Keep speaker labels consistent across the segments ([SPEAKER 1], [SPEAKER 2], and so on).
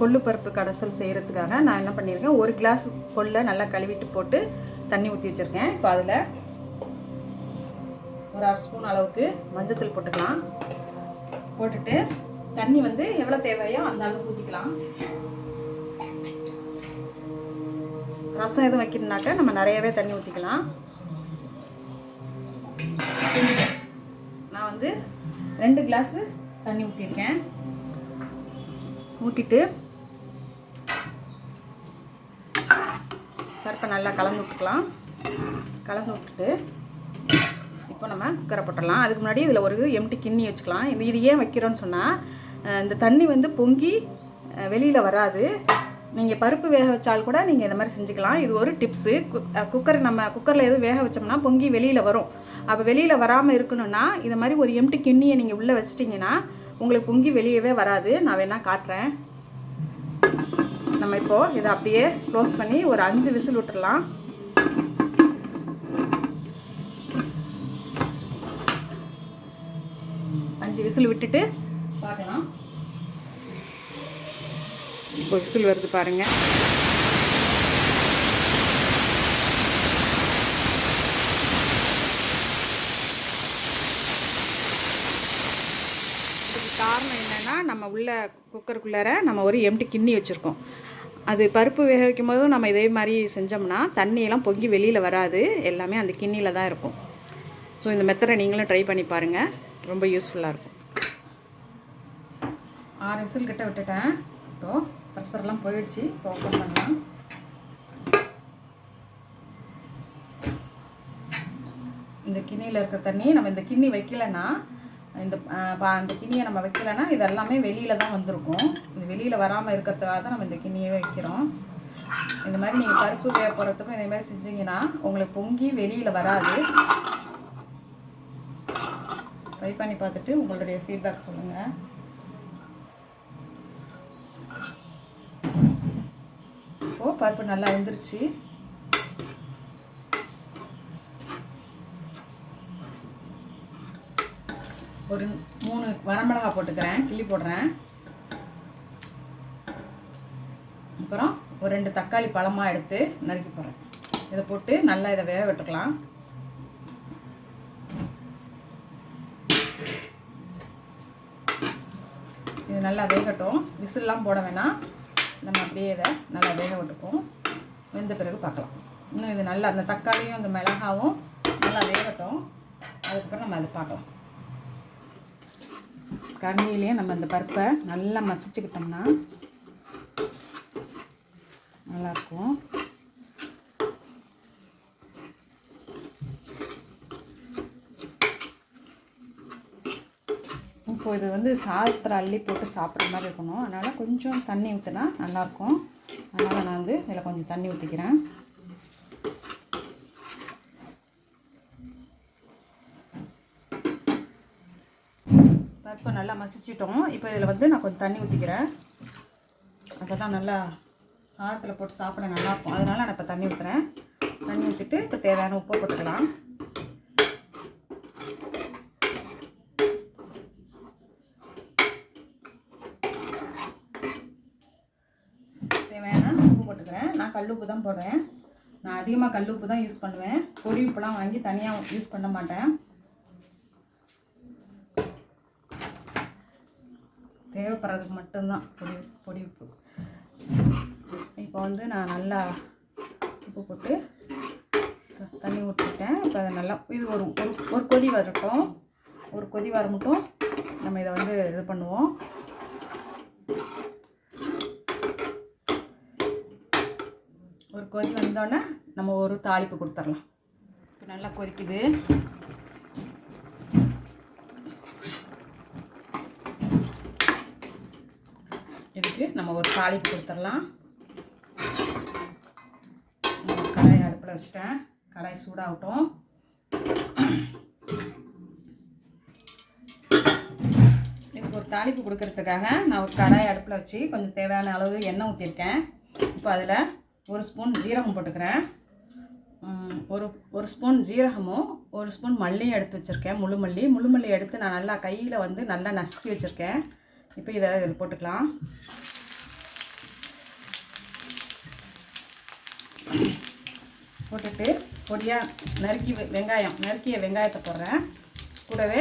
[SPEAKER 1] கொள்ளு பருப்பு கடைசல் செய்கிறதுக்காக நான் என்ன பண்ணியிருக்கேன் ஒரு கிளாஸ் கொள்ளை நல்லா கழுவிட்டு போட்டு தண்ணி ஊற்றி வச்சுருக்கேன். இப்போ அதில் ஒரு அரை ஸ்பூன் அளவுக்கு மஞ்சத்தூள் போட்டுக்கலாம். போட்டுட்டு தண்ணி வந்து எவ்வளோ தேவையோ அந்த அளவுக்கு ஊற்றிக்கலாம் ரசம் எதுவும் வைக்கணும்னாக்கா நம்ம நிறையவே தண்ணி ஊற்றிக்கலாம் நான் வந்து ரெண்டு கிளாஸு தண்ணி ஊற்றிருக்கேன் ஊற்றிட்டு சர்ப்பை நல்லா கலந்து விட்டுக்கலாம். கலந்து விட்டுட்டு இப்போ நம்ம குக்கரை போட்டுடலாம். அதுக்கு முன்னாடி இதில் ஒரு எம்டி கிண்ணி வச்சுக்கலாம். இது இது ஏன் வைக்கிறோன்னு சொன்னால் இந்த தண்ணி வந்து பொங்கி வெளியில் வராது. நீங்கள் பருப்பு வேக வச்சால் கூட நீங்கள் இந்த மாதிரி செஞ்சுக்கலாம். இது ஒரு டிப்ஸு குக்கர் நம்ம குக்கரில் எதுவும் வேக வச்சோம்னா பொங்கி வெளியில் வரும். அப்போ வெளியில் வராமல் இருக்கணும்னா இது மாதிரி ஒரு எம்டி கிண்ணியை நீங்கள் உள்ளே வச்சிட்டிங்கன்னா உங்களுக்கு பொங்கி வெளியவே வராது. நான் வேணால் காட்டுறேன். நம்ம இப்போது இதை அப்படியே க்ளோஸ் பண்ணி ஒரு அஞ்சு விசில் விட்டுறலாம். அஞ்சு விசில் விட்டுட்டு பார்க்கலாம். இப்போ விசில் வருது பாருங்க. இதுக்கு காரணம் என்னென்னா நம்ம உள்ள குக்கருக்குள்ளார நம்ம ஒரு எம்டி கிண்ணி வச்சுருக்கோம். அது பருப்பு வேக வைக்கும் போதும் நம்ம இதே மாதிரி செஞ்சோம்னா தண்ணியெல்லாம் பொங்கி வெளியில் வராது. எல்லாமே அந்த கிண்ணியில் தான் இருக்கும். ஸோ இந்த மெத்தடை நீங்களும் ட்ரை பண்ணி பாருங்கள் ரொம்ப யூஸ்ஃபுல்லாக இருக்கும். ஆறு விசில் கிட்ட விட்டுட்டேன். இப்போ ப்ரெஷர்லாம் போயிடுச்சு. இப்போ ஓப்பன் பண்ணலாம். இந்த கிண்ணியில் இருக்க தண்ணி நம்ம இந்த கிண்ணி வைக்கலைன்னா இந்த பா- இந்த கிண்ணியை நம்ம வைக்கலைன்னா இது எல்லாமே வெளியில் தான் வந்திருக்கும். இது வெளியில் வராமல் இருக்கிறதுக்காக தான் நம்ம இந்த கிண்ணியே வைக்கிறோம். இந்த மாதிரி நீங்கள் பருப்பு வேக போகிறதுக்கும் இதே மாதிரி செஞ்சீங்கன்னா உங்களுக்கு பொங்கி வெளியில் வராது. ட்ரை பண்ணி பார்த்துட்டு உங்களுடைய ஃபீட்பேக் சொல்லுங்கள் இப்போது பருப்பு நல்லா வெந்துருச்சு. ஒரு மூணு வரமிளகா போட்டுக்கிறேன் கிள்ளி போடுறேன். அப்புறம் ஒரு ரெண்டு தக்காளி பழமாக எடுத்து நறுக்கி போடுறேன். இதை போட்டு நல்லா இதை வேக விட்டுக்கலாம். இது நல்லா வேகட்டும். விசில்லாம் போட வேணாம். நம்ம அப்படியே இதை நல்லா வேக விட்டுப்போம். வெந்த பிறகு பார்க்கலாம். இன்னும் இது நல்லா அந்த தக்காளியும் அந்த மிளகாவும் நல்லா வேகட்டும். அதுக்கப்புறம் நம்ம அதை பார்க்கலாம். கரண்டிலேயே நம்ம இந்த பருப்பை நல்லா மசிச்சுக்கிட்டோம்னா நல்லாயிருக்கும். இப்போ இது வந்து சாதத்தில் அள்ளி போட்டு சாப்பிட்ற மாதிரி இருக்கணும். அதனால் கொஞ்சம் தண்ணி ஊற்றினா நல்லாயிருக்கும். அதனால் நான் வந்து இதில் கொஞ்சம் தண்ணி ஊற்றிக்கிறேன் பருப்பை நல்லா மசிச்சிட்டோம். இப்போ இதில் வந்து நான் கொஞ்சம் தண்ணி ஊற்றிக்கிறேன் அதை தான் நல்லா சாதத்தில் போட்டு சாப்பிட நல்லாயிருக்கும் அதனால் நான் இப்போ தண்ணி ஊற்றுறேன் தண்ணி ஊற்றிட்டு இப்போ தேவையான உப்பு போட்டுக்கலாம். தேவையான உப்பு போட்டுக்கிறேன். நான் கல் உப்பு தான் போடுவேன். நான் அதிகமாக கல் உப்பு தான் யூஸ் பண்ணுவேன். பொடி உப்புலாம் வாங்கி தனியாக யூஸ் பண்ண மாட்டேன். தேவைப்படுறதுக்கு மட்டும்தான் பொடி பொடி உப்பு. இப்போ வந்து நான் நல்லா உப்பு போட்டு தண்ணி ஊற்றிட்டேன். இப்போ அதை நல்லா இது ஒரு ஒரு ஒரு கொதி வரட்டும். ஒரு கொதி வர மட்டும் நம்ம இதை வந்து இது பண்ணுவோம். ஒரு கொதி வந்தோடனே நம்ம ஒரு தாளிப்பு கொடுத்துடலாம். இப்போ நல்லா கொதிக்குது இதுக்கு நம்ம ஒரு தாளிப்பு கொடுத்துடலாம். கடாய் அடுப்பில் வச்சுட்டேன். கடாய் சூடாகட்டும். இதுக்கு ஒரு தாளிப்பு கொடுக்கறதுக்காக நான் ஒரு கடாய் அடுப்பில் வச்சு கொஞ்சம் தேவையான அளவு எண்ணெய் ஊற்றிருக்கேன் இப்போ அதில் ஒரு ஸ்பூன் ஜீரகம் போட்டுக்கிறேன். ஒரு ஒரு ஸ்பூன் ஜீரகமும் ஒரு ஸ்பூன் மல்லியும் எடுத்து வச்சுருக்கேன் முழு மல்லி. முழு மல்லி எடுத்து நான் நல்லா கையில் வந்து நல்லா நசுக்கி வச்சுருக்கேன். இப்போ இதை இதில் போட்டுக்கலாம். போட்டுட்டு பொடியாக நறுக்கி வெங்காயம் நறுக்கிய வெங்காயத்தை போடுறேன். கூடவே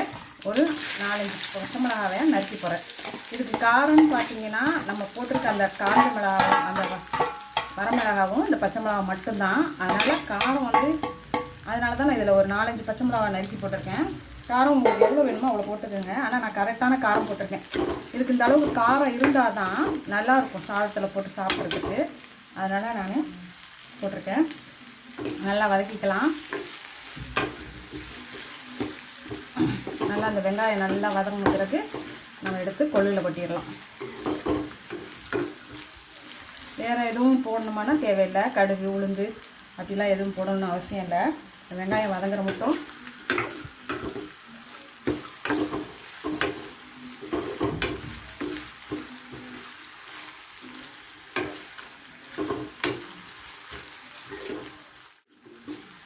[SPEAKER 1] ஒரு நாலஞ்சு பச்சை மிளகாவை நறுக்கி போடுறேன். இதுக்கு காரம்னு பார்த்தீங்கன்னா நம்ம போட்டிருக்க அந்த காஞ்ச மிளகா அந்த வரமிளகாவும் இந்த பச்சை மிளகா மட்டும்தான். அதனால் காரம் வந்து அதனால தான் நான் இதில் ஒரு நாலஞ்சு பச்சை மிளகா நறுக்கி போட்டிருக்கேன். காரம் உங்களுக்கு எவ்வளோ வேணுமோ அவ்வளோ போட்டுக்கோங்க. ஆனால் நான் கரெக்டான காரம் போட்டிருக்கேன். இதுக்கு இந்த அளவுக்கு காரம் இருந்தால் தான் நல்லாயிருக்கும் சாதத்தில் போட்டு சாப்பிட்றதுக்கு. அதனால் நான் போட்டிருக்கேன். நல்லா வதக்கிக்கலாம். நல்லா அந்த வெங்காயம் நல்லா வதங்கின பிறகு நம்ம எடுத்து கொள்ளில் கொட்டிடலாம். வேறு எதுவும் போடணுமானா தேவையில்லை. கடுகு உளுந்து அப்படிலாம் எதுவும் போடணும்னு அவசியம் இல்லை. வெங்காயம் வதங்குற மட்டும்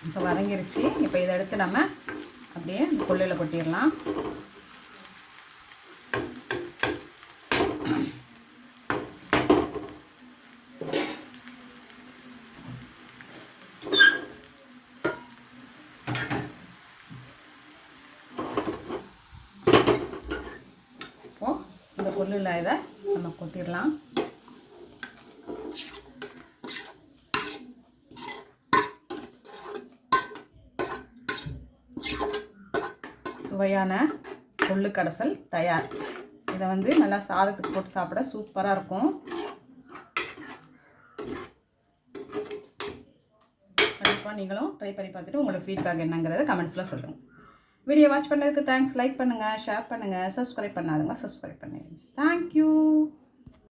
[SPEAKER 1] இப்போ வதங்கிருச்சு இப்போ இதை எடுத்து நம்ம அப்படியே இந்த கொள்ளையில் கொட்டிடலாம். இப்போ இந்த கொள்ளில் இதை நம்ம கொட்டிடலாம். சுவையான கொள்ளு கடைசல் தயார். இதை வந்து நல்லா சாதத்துக்கு போட்டு சாப்பிட சூப்பராக இருக்கும். கண்டிப்பாக நீங்களும் ட்ரை பண்ணி பார்த்துட்டு உங்களோட ஃபீட்பேக் என்னங்கிறத கமெண்ட்ஸில் சொல்லுங்கள் வீடியோ வாட்ச் பண்ணதுக்கு தேங்க்ஸ் லைக் பண்ணுங்கள் ஷேர் பண்ணுங்கள் சப்ஸ்கிரைப் பண்ணாதுங்க சப்ஸ்கிரைப் பண்ணிடுங்க. Thank you